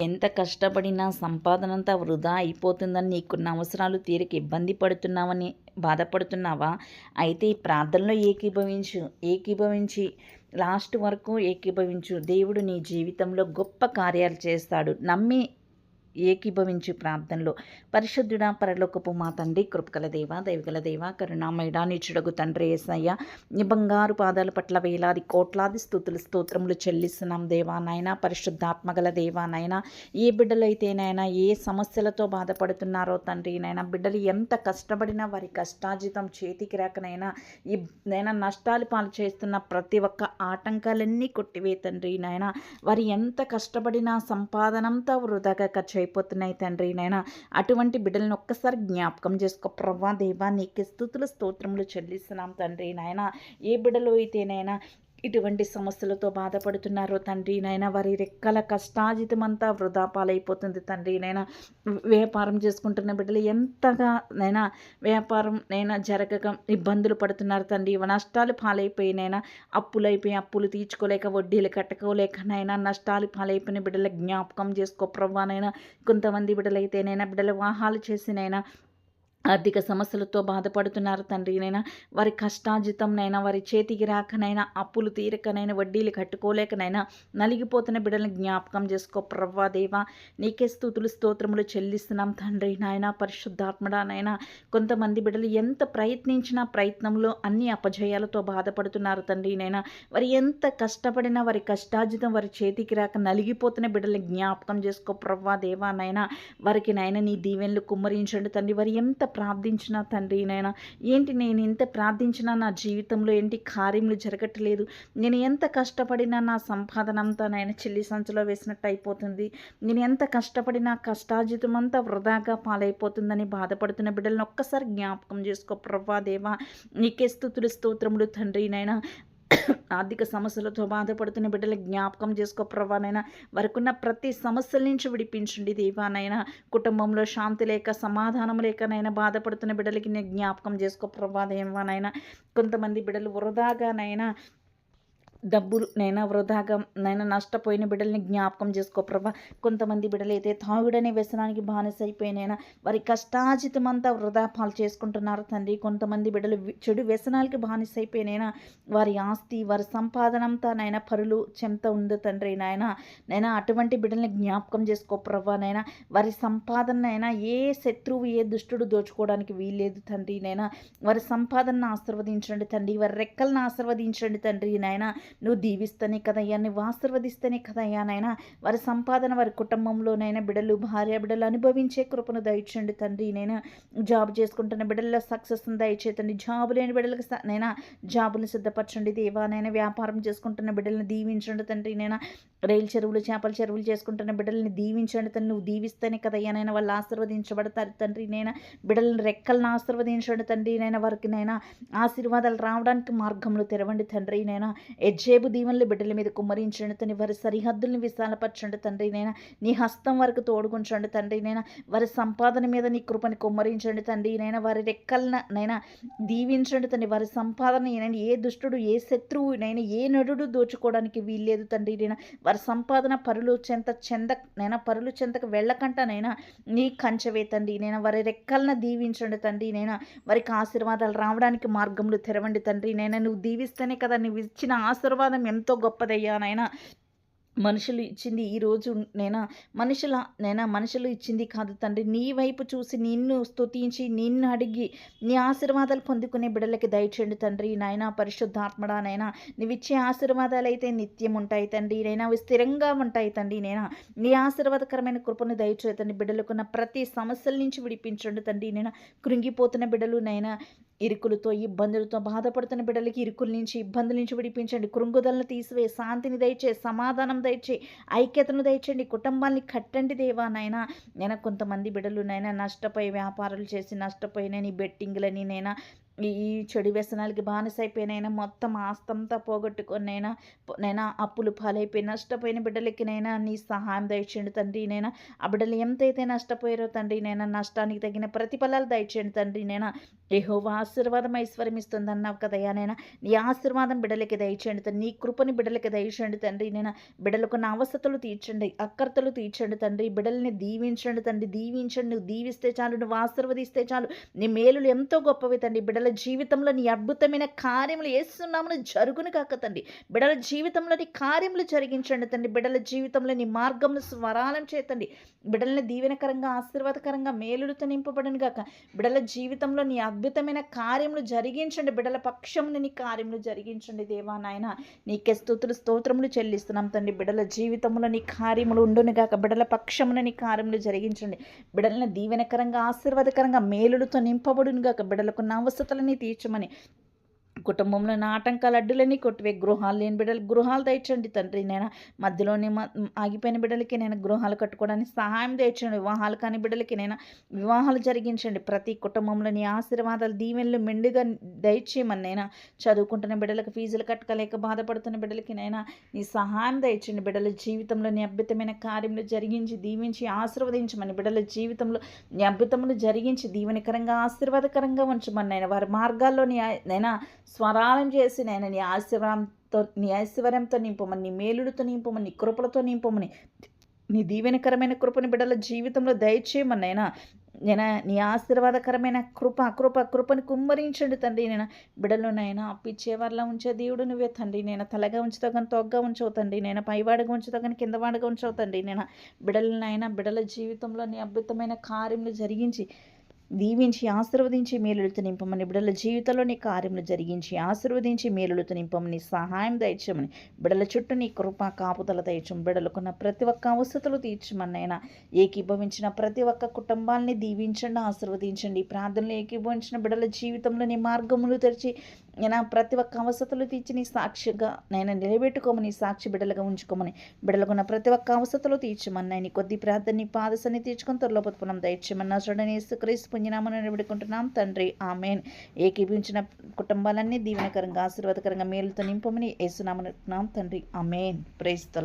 ఎంత కష్టపడినా సంపాదనంతా వృధా అయిపోతుందని నీకున్న అవసరాలు తీరిక ఇబ్బంది పడుతున్నావని బాధపడుతున్నావా? అయితే ఈ ప్రార్థనలో ఏకీభవించు ఏకీభవించి లాస్ట్ వరకు ఏకీభవించు. దేవుడు నీ జీవితంలో గొప్ప కార్యాలు చేస్తాడు. నమ్మి ఏకీభవించి ప్రార్థనలో. పరిశుద్ధుడా పరలోకపు మా తండ్రి కృపకల దేవ దైవగల దేవ కరుణామయుడా నిచుడగు తండ్రి ఏసయ్య. నీ బంగారు పాదాల పట్ల వేలాది కోట్లాది స్థుతులు స్తోత్రములు చెల్లిస్తున్నాం దేవా నాయన. పరిశుద్ధాత్మగల దేవా నాయన. ఏ బిడ్డలైతేనైనా ఏ సమస్యలతో బాధపడుతున్నారో తండ్రి నాయన బిడ్డలు ఎంత కష్టపడినా వారి కష్టాజితం చేతికి రాకనైనా ఈ నైనా నష్టాలు పాలు చేస్తున్న ప్రతి ఒక్క ఆటంకాలన్నీ కొట్టివే తండ్రి నాయన. వారి ఎంత కష్టపడినా సంపాదనంతా వృధాగా ఖర్చు అయిపోతున్నాయి తండ్రి నాయన. అటువంటి బిడ్డలను ఒక్కసారి జ్ఞాపకం చేసుకో. ప్రవ్వా దేవా నీకు స్థుతులు స్తోత్రములు చెల్లిస్తున్నాం తండ్రి నాయన. ఏ బిడ్డలు అయితేనైనా ఇటువంటి సమస్యలతో బాధపడుతున్నారో తండ్రి. నైనా వారి రెక్కల కష్టాజితమంతా వృధా పాలైపోతుంది తండ్రి. నైనా వ్యాపారం చేసుకుంటున్న బిడ్డలు ఎంతగా నైనా వ్యాపారం నైనా జరగక ఇబ్బందులు పడుతున్నారు తండ్రి. నష్టాలు పాలైపోయినైనా అప్పులైపోయి అప్పులు తీర్చుకోలేక వడ్డీలు కట్టుకోలేక నైనా నష్టాలు పాలైపోయిన బిడ్డల జ్ఞాపకం చేసుకో. ప్రవ్వానైనా కొంతమంది బిడ్డలైతేనైనా బిడ్డలు వాహాలు చేసినైనా ఆర్థిక సమస్యలతో బాధపడుతున్నారు తండ్రినైనా వారి కష్టాజితంనైనా వారి చేతికి రాకనైనా అప్పులు తీరకనైనా వడ్డీలు కట్టుకోలేకనైనా నలిగిపోతున్న బిడ్డలను జ్ఞాపకం చేసుకో ప్రవ్వా దేవా. నీకే స్థుతులు స్తోత్రములు చెల్లిస్తున్నాం తండ్రి. నాయన పరిశుద్ధాత్మడానైనా కొంతమంది బిడ్డలు ఎంత ప్రయత్నించినా ప్రయత్నంలో అన్ని అపజయాలతో బాధపడుతున్నారు తండ్రి. నైనా వారి ఎంత కష్టపడినా వారి కష్టాజితం వారి చేతికి రాక నలిగిపోతున్న బిడ్డలను జ్ఞాపకం చేసుకో ప్రవ్వా దేవా. నైనా వారికి నాయన నీ దీవెనలు కుమ్మరించండి తండ్రి. వారి ఎంత ప్రార్థించిన తండ్రి నాయన ఏంటి నేను ఎంత ప్రార్థించినా నా జీవితంలో ఏంటి కార్యములు జరగట్లేదు? నేను ఎంత కష్టపడినా నా సంపాదన అంతా నాయన చెల్లి సంచులో వేసినట్టు అయిపోతుంది. నేను ఎంత కష్టపడినా కష్టాజితం అంతా వృధాగా పాలైపోతుందని బాధపడుతున్న బిడ్డలను ఒక్కసారి జ్ఞాపకం చేసుకో. ప్రవ్వా దేవా నీకే స్థుతులు స్తోత్రములు తండ్రి నాయన. ఆర్థిక సమస్యలతో బాధపడుతున్న బిడ్డలు జ్ఞాపకం చేసుకో ప్రభానైనా వరకున్న ప్రతి సమస్యల నుంచి విడిపించండి దేవానైనా కుటుంబంలో శాంతి లేక సమాధానం లేకనైనా బాధపడుతున్న బిడ్డలకి నేను జ్ఞాపకం చేసుకో ప్రభా దేవానైనా కొంతమంది బిడ్డలు వృధాగానైనా డబ్బులు నైనా వృధాగా నైనా నష్టపోయిన బిడ్డల్ని జ్ఞాపకం చేసుకో ప్రభా. కొంతమంది బిడ్డలైతే తాగుడనే వ్యసనానికి బానిసైపోయినైనా వారి కష్టాజితమంతా వృధా పాలు చేసుకుంటున్నారు తండ్రి. కొంతమంది బిడ్డలు చెడు వ్యసనాలకి బానిసైపోయినైనా వారి ఆస్తి వారి సంపాదన అంతా నైనా పరులు చెంత ఉంది తండ్రి. నాయన నైనా అటువంటి బిడ్డల్ని జ్ఞాపకం చేసుకో ప్రభా. నైనా వారి సంపాదన అయినా ఏ శత్రువు ఏ దుష్టుడు దోచుకోవడానికి వీల్లేదు తండ్రి. నైనా వారి సంపాదనను ఆశీర్వదించండి తండ్రి. వారి రెక్కలను ఆశీర్వదించండి తండ్రి. నాయన నువ్వు దీవిస్తేనే కదయ్యా నువ్వు ఆశీర్వదిస్తేనే కదయ్యా నాయన. వారి సంపాదన వారి కుటుంబంలోనైనా బిడ్డలు భార్య బిడ్డలు అనుభవించే కృపను దయచండి తండ్రి నేను జాబ్ చేసుకుంటున్న బిడ్డల్లో సక్సెస్ దయచేతండి జాబు లేని బిడ్డలకు నైనా జాబుల్ని సిద్ధపరచండి దేవానైనా వ్యాపారం చేసుకుంటున్న బిడ్డలను దీవించండి తండ్రి నేను రైలు చెరువులు చేపల చెరువులు చేసుకుంటున్న బిడ్డల్ని దీవించండి తను నువ్వు దీవిస్తేనే కదయ్యానైనా వాళ్ళు ఆశీర్వదించబడతారు తండ్రి నేను బిడ్డలను రెక్కలను ఆశీర్వదించండి తండ్రి నైనా వారికి నైనా ఆశీర్వాదాలు రావడానికి మార్గంలో తెరవండి తండ్రి నైనా జేబు దీవెనలు బిడ్డల మీద కుమ్మరించండి తండ్రి. వారి సరిహద్దుల్ని విశాలపరచండి తండ్రి. నైనా నీ హస్తం వరకు తోడుగుంచండి తండ్రి. నైనా వారి సంపాదన మీద నీ కృపని కుమ్మరించండి తండ్రి. నైనా వారి రెక్కలన నైనా దీవించండి తండ్రి. వారి సంపాదన ఏనైనా ఏ దుష్టుడు ఏ శత్రువు నైనా ఏ నడుడు దోచుకోవడానికి వీల్లేదు తండ్రి. నైనా వారి సంపాదన పరులు చెంత చెంద నైనా పరులు చెంతకు వెళ్ళకంటనైనా నీ కంచవే తండ్రి. నైనా వారి రెక్కలను దీవించండి తండ్రి. నైనా వారికి ఆశీర్వాదాలు రావడానికి మార్గములు తెరవండి తండ్రి. నైనా నువ్వు దీవిస్తేనే కదా నువ్వు ఇచ్చిన ఆశ ఆశీర్వాదం ఎంతో గొప్పదయ్యా మనుషులు ఇచ్చింది ఈరోజు నేనా? మనుషుల నేనా? మనుషులు ఇచ్చింది కాదు తండ్రి. నీ వైపు చూసి నిన్ను స్తుతించి నిన్ను అడిగి నీ ఆశీర్వాదాలు పొందుకునే బిడ్డలకి దయచేయండి తండ్రి నాయన. పరిశుద్ధాత్మడా నైనా ఇచ్చే ఆశీర్వాదాలు అయితే నిత్యం ఉంటాయి తండ్రి నైనా అవి స్థిరంగా ఉంటాయి తండ్రి నేనా నీ ఆశీర్వాదకరమైన కృపను దయచేతండి బిడ్డలకున్న ప్రతి సమస్యల నుంచి విడిపించండి తండ్రి నేను కృంగిపోతున్న బిడ్డలు నైనా ఇరుకులతో ఇబ్బందులతో బాధపడుతున్న బిడ్డలకి ఇరుకుల నుంచి ఇబ్బందుల నుంచి విడిపించండి. కృంగుదలను తీసివే శాంతిని దయచే సమాధానం దయచే ఐక్యతను దయచండి. కుటుంబాన్ని కట్టండి దేవా నాయన. నేను కొంతమంది బిడ్డలు నైనా నష్టపోయి వ్యాపారాలు చేసి నష్టపోయినని బెట్టింగ్లని నైనా ఈ చెడు వ్యసనాలకి బానిసైపోయినైనా మొత్తం ఆస్తంతా పోగొట్టుకొనైనా నైనా అప్పులు పాలైపోయి నష్టపోయిన బిడ్డలకి నైనా నీ సహాయం దయచేయండి తండ్రి. నైనా ఆ బిడ్డలు ఎంతైతే నష్టపోయారో తండ్రి నైనా నష్టానికి తగిన ప్రతిఫలాలు దయచేయండి తండ్రి. నైనా ఏహోవా ఆశీర్వాదం ఐశ్వర్యం ఇస్తుంది అన్నావు కదయ్యా నైనా నీ ఆశీర్వాదం బిడ్డలకి దయచేయండి తండ్రి. నీ కృపని బిడ్డలకి దయచేయండి తండ్రి. నైనా బిడ్డలకు నా అవస్థతలు తీర్చండి అక్కర్తలు తీర్చండి తండ్రి. బిడ్డల్ని దీవించండి తండ్రి. దీవించండి. నువ్వు దీవిస్తే చాలు నువ్వు ఆశీర్వదిస్తే చాలు. నీ మేలులు ఎంతో గొప్పవి తండ్రి. బిడ్డల జీవితంలో నీ అద్భుతమైన కార్యములు వేస్తున్నామని జరుగును కాక తండ్రి. బిడల జీవితంలో నీ కార్యములు జరిగించండి తండ్రి. బిడల జీవితంలో నీ మార్గములు స్వరాలం చేతండి బిడలని దీవెనకరంగా ఆశీర్వాదకరంగా మేలులతో నింపబడను గాక. బిడల జీవితంలో నీ అద్భుతమైన కార్యములు జరిగించండి. బిడల పక్షమును నీ కార్యములు జరిగించండి దేవా నాయన. నీకే స్థుతులు స్తోత్రములు చెల్లిస్తున్నాం తండ్రి. బిడల జీవితంలో నీ కార్యములు ఉండును గాక. బిడల పక్షమున నీ కార్యములు జరిగించండి. బిడలను దీవెనకరంగా ఆశీర్వాదకరంగా మేలులతో నింపబడును గాక. బిడలకు నా అవసరతలని తీర్చమని కుటుంబంలో నా ఆటంకాలు అడ్డులని కొట్టివే. గృహాలు లేని బిడ్డలు గృహాలు తెచ్చండి తండ్రి. నేను మధ్యలోనే మ- ఆగిపోయిన బిడ్డలకి నేను గృహాలు కట్టుకోవడానికి సహాయం తెచ్చండి. వివాహాలు కాని బిడ్డలకి నేను వివాహాలు జరిగించండి. ప్రతి కుటుంబంలోని ఆశీర్వాదాలు దీవెనలు మెండుగా దయచేయమని నైనా చదువుకుంటున్న బిడ్డలకు ఫీజులు కట్టుకోలేక బాధపడుతున్న బిడ్డలకి నైనా నీ సహాయం దయచండి బిడ్డల జీవితంలో నీ అద్భుతమైన కార్యములు జరిగించి దీవించి ఆశీర్వదించమని బిడ్డల జీవితంలో నీ అద్భుతములు జరిగించి దీవెనకరంగా ఆశీర్వాదకరంగా ఉంచమని నేను వారి మార్గాల్లోని నైనా స్వరాలం చేసి నేను నీ ఆశీర్వాదంతో నీ ఐశ్వర్యంతో నింపమని నీ మేలుడితో నింపమని నీ కృపలతో నింపమని నీ దీవెనకరమైన కృపని బిడ్డల జీవితంలో దయచేయమని నైనా నేను నీ ఆశీర్వాదకరమైన కృప కృప కృపని కుమ్మరించండి తండ్రి. నేను అప్పిచ్చే అప్పిచ్చేవారిలా ఉంచే దేవుడు నువ్వే తండ్రి. నేను తలగా ఉంచుతో కానీ తొగ్గా ఉంచవుతండి నేను పైవాడగా ఉంచుతో కానీ కింద ఉంచవుతండి నేను బిడ్డలనైనా బిడ్డల జీవితంలో నీ అద్భుతమైన కార్యములు జరిగించి దీవించి ఆశీర్వదించి మేలులతో నింపమని బిడ్డల జీవితంలో నీ కార్యములు జరిగించి ఆశీర్వదించి మేలులతో నింపమని సహాయం దయచమని బిడల చుట్టూ నీ కృప కాపుదల దయచం బిడలకున్న ప్రతి ఒక్క అవసరతలు తీర్చమన్నైనా ఏకీభవించిన ప్రతి ఒక్క కుటుంబాన్ని దీవించండి ఆశీర్వదించండి ప్రార్థనలు ఏకీభవించిన బిడల జీవితంలో నీ మార్గములు తెరిచి నేను ప్రతి ఒక్క అవసరతలు తీర్చి నీ సాక్షిగా నేను నిలబెట్టుకోమని సాక్షి బిడలుగా ఉంచుకోమని బిడ్డలకున్న ప్రతి ఒక్క అవసరతలు తీర్చమని నేను కొద్ది ప్రార్థన నీ పాదసని తీర్చుకొని త్వరలో పొత్తుకున్నాం దయచేయమన్నా చూడని యేసుక్రీస్తు పుణ్యనామని నిలబెట్టుకుంటున్నాం. తండ్రి ఆమెన్. ఏకీభించిన కుటుంబాలన్నీ దీవెనకరంగా ఆశీర్వాదకరంగా మేలుతో నింపమని యేసునామనుకుంటున్నాం తండ్రి ఆమెన్. Praise the